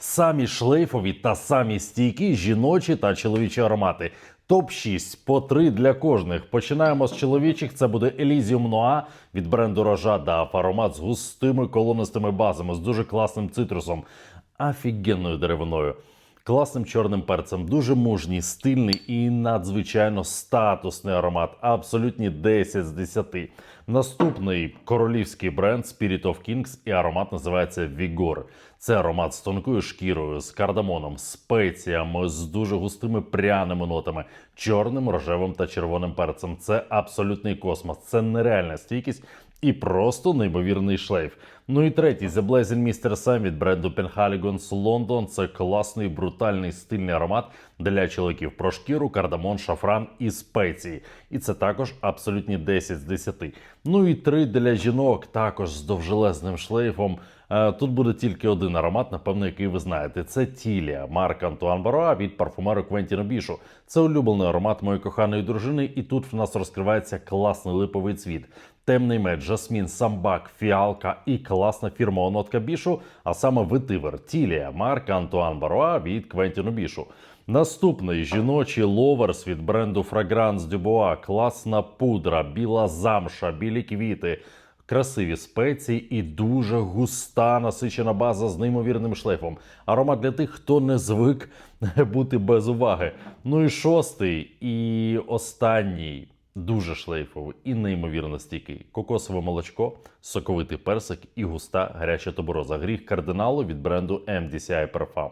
Самі шлейфові та самі стійкі жіночі та чоловічі аромати. Топ 6 по 3 для кожних. Починаємо з чоловічих. Це буде Elysium Noir від бренду Рожа. Аромат з густими колонистими базами, з дуже класним цитрусом, офігенною деревиною. Класним чорним перцем, дуже мужній, стильний і надзвичайно статусний аромат. Абсолютні 10 з 10. Наступний королівський бренд Spirit of Kings і аромат називається Vigor. Це аромат з тонкою шкірою, з кардамоном, спеціями, з дуже густими пряними нотами, чорним, рожевим та червоним перцем. Це абсолютний космос, це нереальна стійкість і просто неймовірний шлейф. Ну і третій The Blazing Mr. Sam від бренду Penhaligon's London. Це класний, брутальний стильний аромат для чоловіків про шкіру, кардамон, шафран і спеції. І це також абсолютні 10 з 10. Ну і три для жінок, також з довжелезним шлейфом. Е, Тут буде тільки один аромат, напевно, який ви знаєте. Це Тілія, марка Антуан Бароа від парфумеру Квентіна Бішу. Це улюблений аромат моєї коханої дружини, і тут в нас розкривається класний липовий цвіт. Темний мед, жасмін, самбак, фіалка і класна фірмова нотка бішу, а саме ветивер Тілія, марка Антуан Бароа від Квентіну Бішу. Наступний жіночий ловерс від бренду Fragrance Dubois, класна пудра, біла замша, білі квіти, красиві спеції і дуже густа насичена база з неймовірним шлейфом. Аромат для тих, хто не звик бути без уваги. Ну і шостий, і останній. Дуже шлейфовий і неймовірно стійкий. Кокосове молочко, соковитий персик і густа гаряча тобороза. Гріх кардиналу від бренду MDCI Parfum.